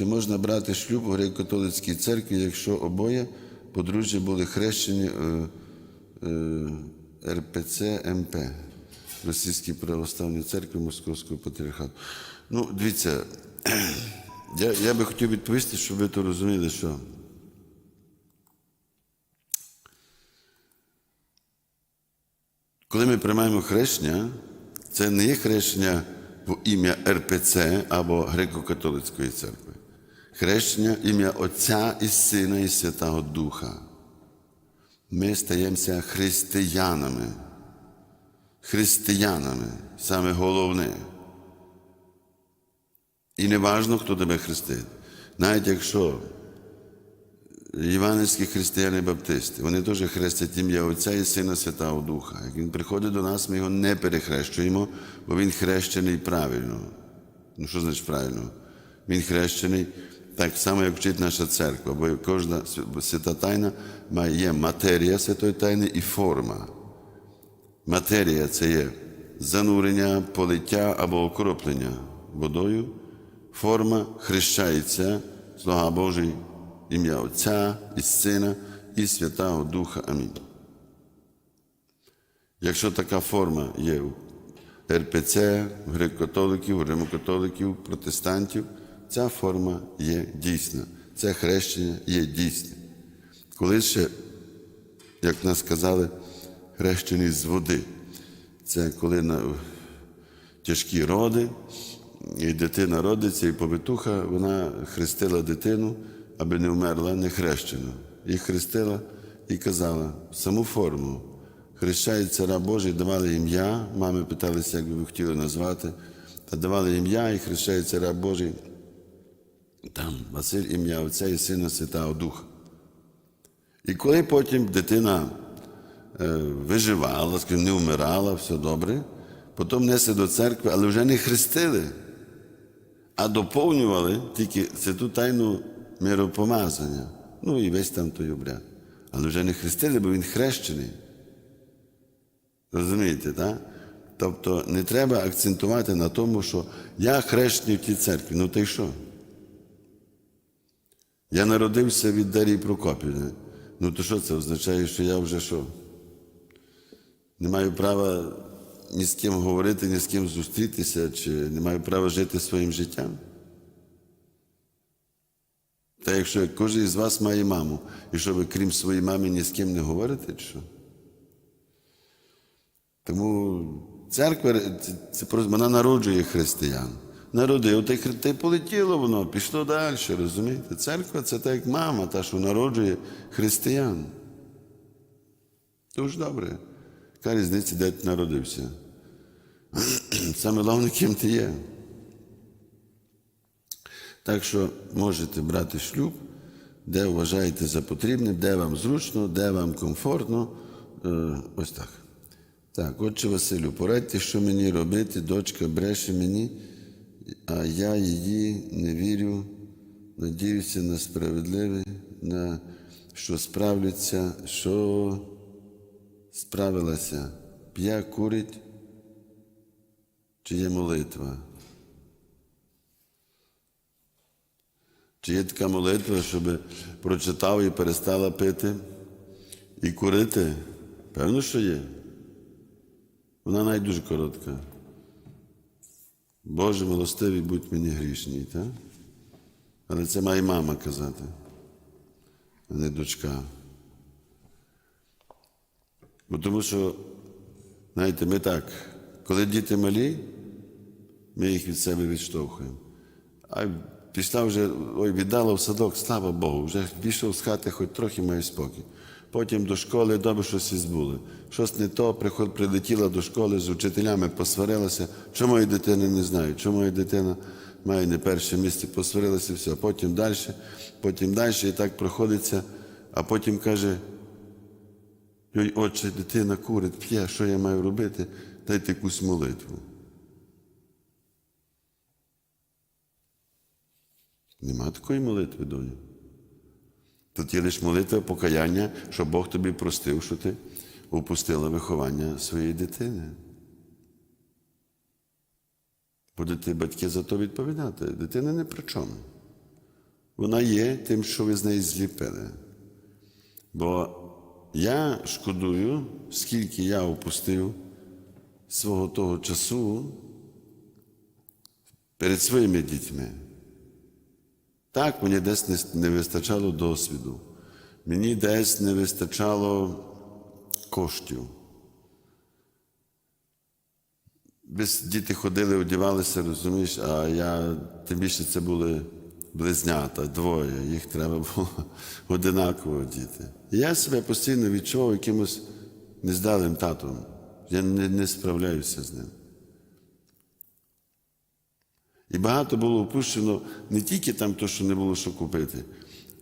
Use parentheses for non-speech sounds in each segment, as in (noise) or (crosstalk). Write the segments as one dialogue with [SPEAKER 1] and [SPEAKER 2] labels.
[SPEAKER 1] чи можна брати шлюб у греко-католицькій церкві, якщо обоє подружжя були хрещені е, е, РПЦ МП, Російській православній церкві Московського патріархату. Ну, дивіться, я, я би хотів відповісти, щоб ви то розуміли, що коли ми приймаємо хрещення, це не є хрещення в ім'я РПЦ або Греко-католицької церкви. Хрещення ім'я Отця і Сина і Святого Духа. Ми стаємося християнами. Християнами саме головне. І не важно, хто тебе хрестить. Навіть якщо іванівські християни баптисти, вони теж хрестять ім'я Отця і Сина Святого Духа. Як він приходить до нас, ми його не перехрещуємо, бо він хрещений правильно. Ну, що значить правильно? Він хрещений так само, як вчить наша церква, бо кожна свята тайна має матерія святої тайни і форма. Матерія це є занурення, полиття або окроплення водою. Форма хрещається, слуга Божий, ім'я Отця і Сина і Святого Духа. Амінь. Якщо така форма є у РПЦ, греко-католиків, римокатоликів, протестантів, ця форма є дійсна. Це хрещення є дійсне. Коли ще, як нас сказали, хрещені з води. Це коли на тяжкі роди, і дитина родиться, і повитуха, вона хрестила дитину, аби не вмерла, не хрещена. І хрестила і казала саму форму. Хрещається раб Божий, давали ім'я, мами питалися, як би ви хотіли назвати, та давали ім'я, і хрещається раб Божий. Там Василь ім'я Отця і Сина Святого Духа. І коли потім дитина е, виживала, не вмирала, все добре, потім несли до церкви, але вже не хрестили, а доповнювали тільки святу тайну миропомазання. Ну і весь там той обряд. Але вже не хрестили, бо він хрещений. Розумієте, так? Тобто не треба акцентувати на тому, що я хрещений в тій церкві. Ну та й що? Я народився від Дарії Прокопівни. Ну то що це означає, що я вже що? Не маю права ні з ким говорити, ні з ким зустрітися, чи не маю права жити своїм життям? Та якщо кожен із вас має маму, і що ви, крім своєї мами, ні з ким не говорите, чи що? Тому церква це, просто вона народжує християн. Народив, та й полетіло воно, пішло далі, розумієте? Церква це так як мама, та, що народжує християн. Дуже добре. Яка різниця, де ти народився? (clears throat) Саме головне, ким ти є. Так що можете брати шлюб, де вважаєте за потрібне, де вам зручно, де вам комфортно. Е, Ось так. Так, отче Василю, порадьте, що мені робити, дочка бреше мені, а я її не вірю, надіюся на справедливе, на що справляться, що справилася, п'є, курить, чи є молитва. Чи є така молитва, щоб прочитав і перестала пити і курити? Певно, що є. Вона навіть дуже коротка. Боже милостивий, будь мені грішній, так? Але це має мама казати, а не дочка. Бо тому що, знаєте, ми так, коли діти малі, ми їх від себе відштовхуємо. А пішла вже, ой, віддала в садок, слава Богу, вже пішов з хати, хоч трохи має спокій. Потім до школи добре щось збули. Щось не то, прилетіла до школи з учителями, посварилася. Чому моя дитина не знаю? Чому моя дитина має не перше місце, посварилася, все. Потім далі, потім далі, і так проходиться, а потім каже, Йой, отче, дитина курить, п'є, що я маю робити? Дайте якусь молитву. Нема такої молитви, доню. Тут є лише молитва покаяння, щоб Бог тобі простив, що ти упустила виховання своєї дитини. Будете батьки за то відповідати. Дитина не при чому. Вона є тим, що ви з неї зліпили. Бо я шкодую, скільки я опустив свого того часу перед своїми дітьми. Так, мені десь не, вистачало досвіду, мені десь не вистачало коштів. Без діти ходили, одягалися, розумієш, а я тим більше це були близнята, двоє, їх треба було (laughs) одинаково діти. І я себе постійно відчував якимось нездалим татом. Я не, не справляюся з ним. І багато було опущено не тільки там то, що не було що купити,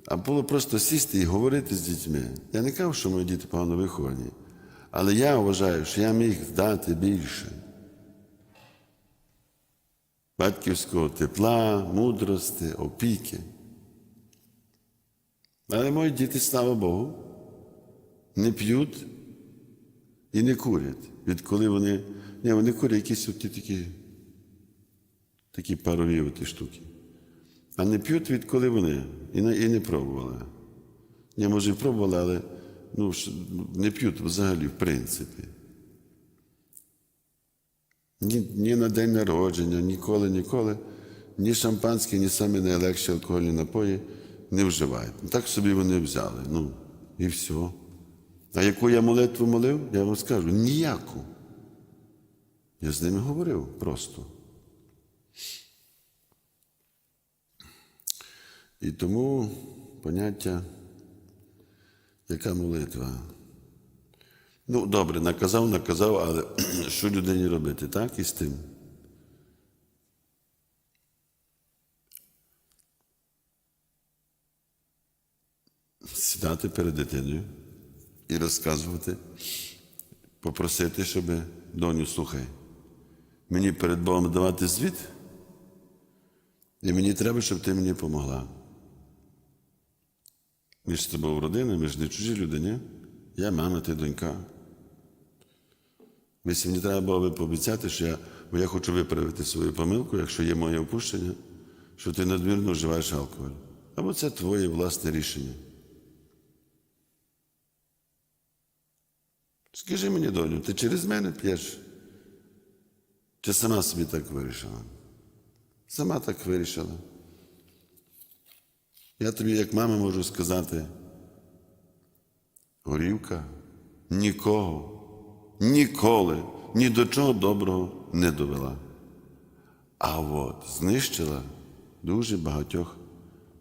[SPEAKER 1] а було просто сісти і говорити з дітьми. Я не кажу, що мої діти погано виховані, але я вважаю, що я міг дати більше. Батьківського тепла, мудрости, опіки. Але мої діти, слава Богу, не п'ють і не курять. Відколи вони. Ні, вони курять якісь оті такі такі парові штуки. А не п'ють, відколи вони. І не, і не пробували. Ні, може, і пробували, але ну, не п'ють взагалі, в принципі. Ні, ні на день народження, ніколи, ніколи. Ні шампанське, ні самі найлегші алкогольні напої не вживають. Так собі вони взяли. Ну, і все. А яку я молитву молив, я вам скажу, ніяку. Я з ними говорив просто. І тому поняття, яка молитва? Ну, добре, наказав, наказав, але (clears throat) що людині робити, так і з тим? Сідати перед дитиною і розказувати, попросити, щоб доню, слухай, мені перед Богом давати звіт, і мені треба, щоб ти мені допомогла. Ми ж з тобою родина, ми ж не чужі люди, ні? Я мама, ти донька. Якщо мені треба було би пообіцяти, що я, бо я хочу виправити свою помилку, якщо є моє опущення, що ти надмірно вживаєш алкоголь. Або це твоє власне рішення. Скажи мені, доню, ти через мене п'єш? Чи сама собі так вирішила? Сама так вирішила. Я тобі, як мама, можу сказати, горівка нікого, ніколи, ні до чого доброго не довела. А от знищила дуже багатьох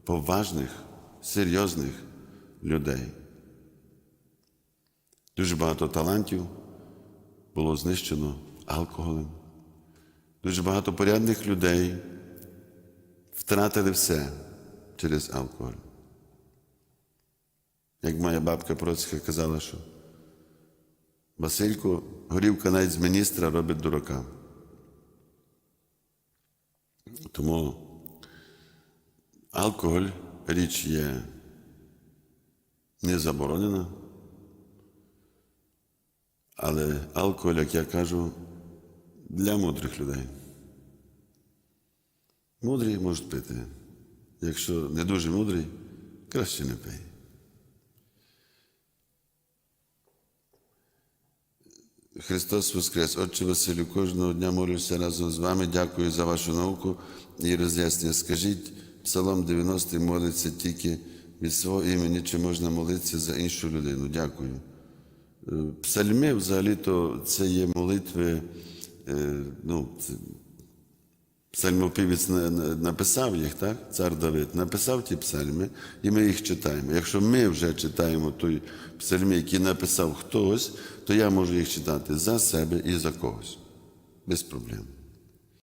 [SPEAKER 1] поважних, серйозних людей. Дуже багато талантів було знищено алкоголем. Дуже багато порядних людей втратили все через алкоголь. Як моя бабка Процька казала, що Василько, горівка навіть з міністра робить дурака. Тому алкоголь річ є не заборонена, але алкоголь, як я кажу, для мудрих людей. Мудрі можуть пити. Якщо не дуже мудрий, краще не пий. Христос Воскрес, Отче Василю, кожного дня молюся разом з вами. Дякую за вашу науку і роз'яснення. Скажіть, Псалом 90 молиться тільки від свого імені, чи можна молитися за іншу людину. Дякую. Е, Псальми, взагалі-то, це є молитви, е, ну, Псальмопівець написав їх, так? Цар Давид написав ті псальми, і ми їх читаємо. Якщо ми вже читаємо той псальм, який написав хтось, то я можу їх читати за себе і за когось. Без проблем.